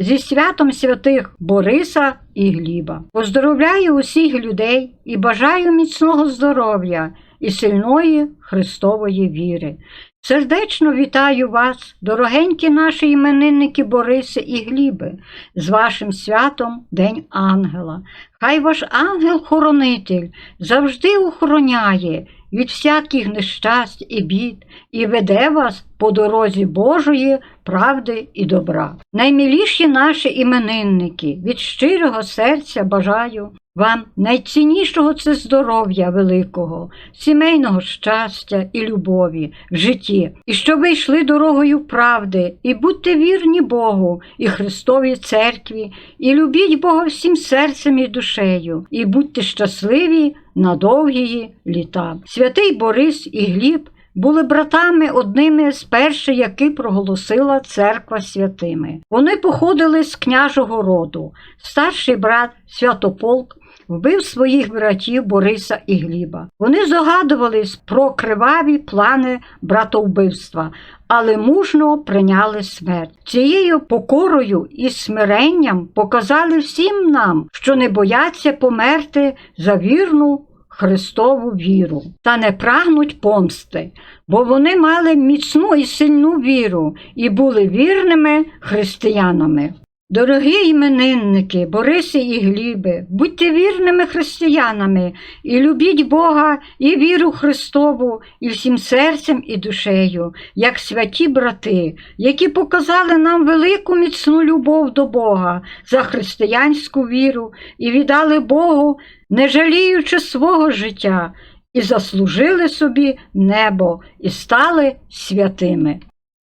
зі святом святих Бориса і Гліба. Поздоровляю усіх людей і бажаю міцного здоров'я і сильної Христової віри. Сердечно вітаю вас, дорогенькі наші іменинники Бориси і Гліби, з вашим святом День Ангела. Хай ваш ангел-хоронитель завжди охороняє від всяких нещасть і бід і веде вас по дорозі Божої правди і добра. Наймиліші наші іменинники, від щирого серця бажаю вам найціннішого це здоров'я великого, сімейного щастя і любові в житті, і щоб ви йшли дорогою правди, і будьте вірні Богу і Христовій церкві, і любіть Бога всім серцем і душею, і будьте щасливі на довгі літа. Святий Борис і Гліб були братами одними з перших, які проголосила церква святими. Вони походили з княжого роду. Старший брат Святополк вбив своїх братів Бориса і Гліба. Вони здогадувались про криваві плани братовбивства, але мужно прийняли смерть. Цією покорою і смиренням показали всім нам, що не бояться померти за вірну Христову віру та не прагнуть помсти, бо вони мали міцну і сильну віру і були вірними християнами. Дорогі іменинники, Бориси і Гліби, будьте вірними християнами і любіть Бога і віру Христову і всім серцем і душею, як святі брати, які показали нам велику міцну любов до Бога за християнську віру і віддали Богу, не жаліючи свого життя, і заслужили собі небо і стали святими.